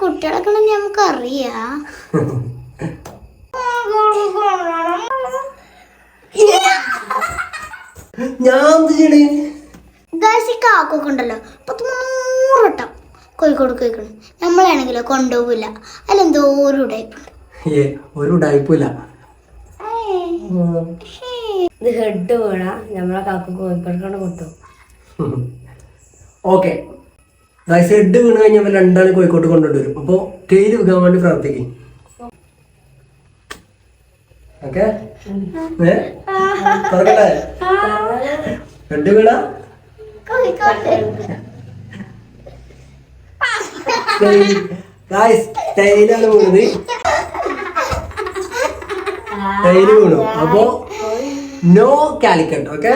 കുട്ടികളൊക്കെ നമുക്ക് അറിയാം ഞാൻ എന്ത് ചെയ്യണേ ഗായ്സ് ഈ കാക്കൊക്കെ ഉണ്ടല്ലോ. പത്ത് മുന്നൂറ് വട്ടം കോഴിക്കോട് കോഴിക്കോട്. നമ്മളാണെങ്കിലോ കൊണ്ടുപോകില്ല അതിലെന്തോ ഒരു ഏ ഒരു ഉടായ്പില്ല. ഇത് ഹെഡ് വേണ നമ്മളെ കാക്ക കോഴിക്കോട് കൊട്ടു ഓക്കെ. ഗൈസ് ഹെഡ് വീണ് കഴിഞ്ഞാൽ രണ്ടാളും കോഴിക്കോട്ട് കൊണ്ടുവരും അപ്പോൾ ടെയിൽ വിൽക്കാൻ വേണ്ടി പ്രാർത്ഥിക്കും. ഓക്കെ? തുറക്കട്ടെ? ഹെഡ് വീണ? കോഴിക്കോട് ഗൈസ് ടൈലാണ് വീണത്. ടൈൽ വീണു. അപ്പോ നോ കാലിക്കട്ട് ഓക്കെ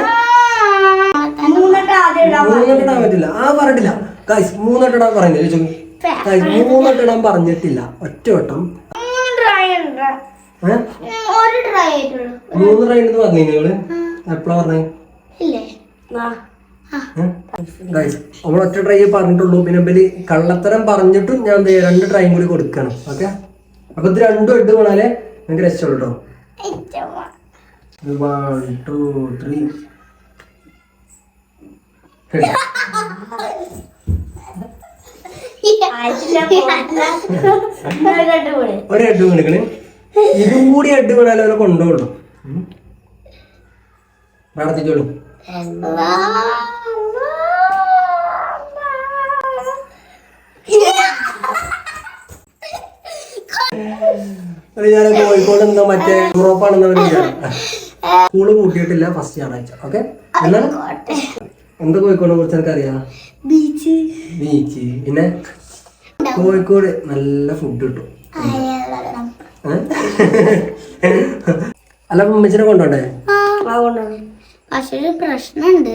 ഇടാൻ പറ്റില്ല. ആ പറഞ്ഞിട്ടില്ല. ഗൈസ് മൂന്നെട്ടിടാൻ പറഞ്ഞില്ല? ചോദിച്ചു. ഗൈസ് മൂന്നെട്ടിടാൻ പറഞ്ഞിട്ടില്ല. ഒറ്റ വട്ടം. മൂന്ന് ട്രൈ എന്ന് പറഞ്ഞു നിങ്ങൾ? എപ്പോഴാ പറഞ്ഞേ? ഇല്ലേ? ഗൈസ് നമ്മൾ ഒറ്റ ട്രൈ പറഞ്ഞിട്ടുള്ളൂ. പിന്നെ ഇവർ കള്ളത്തരം പറഞ്ഞിട്ടും ഞാൻ ദേ രണ്ട് ട്രൈയും കൂടി കൊടുക്കണം. ഓക്കെ അപ്പൊ ഇത് രണ്ടും ഇട്ട് പോണാലേ നിങ്ങൾക്ക് രക്ഷയുള്ളൂ കേട്ടോ വൺ ടു ത്രീ ഒരു ഹെഡ് വീണിക്കണ് ഇതും കൂടി ഹെഡ് വീണാലേ അവനെ കൊണ്ടുപോകുള്ളൂ പ്രാർത്ഥിച്ചോളൂ ഞാൻ കോഴിക്കോട് എന്തോ മറ്റേ യൂറോപ്പാണെന്ന് അവർ സ്കൂൾ കൂട്ടിയിട്ടില്ല ഫസ്റ്റ് ഞായറാഴ്ച. ഓക്കെ എന്താ കോഴിക്കോടിനെ കുറിച്ച് എനിക്കറിയാം? ബീച്ച് ബീച്ച് പിന്നെ? കോഴിക്കോട് നല്ല ഫുഡ് കിട്ടും? അല്ല ഉമ്മച്ചിനെ കൊണ്ടോട്ടെ പക്ഷെ ഒരു പ്രശ്നമുണ്ട്.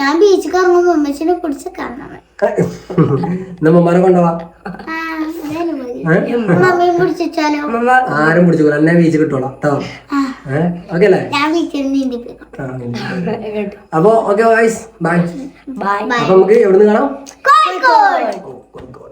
ഞാൻ ബീച്ചിൽ ഇറങ്ങുമ്പോ അമ്മച്ചിനെ പിടിച്ച് കാണണം നമ്മമാരെ കൊണ്ടുപോവാ ആരും പിടിച്ചു എന്നെ ബീച്ച് കിട്ടോളാം കേട്ടോ. ഓക്കെ അല്ലേ. അപ്പൊ ഓക്കെ വൈസ് ബൈ ബൈ അപ്പൊ നമുക്ക് എവിടുന്ന് കാണാം? കോഴിക്കോട്.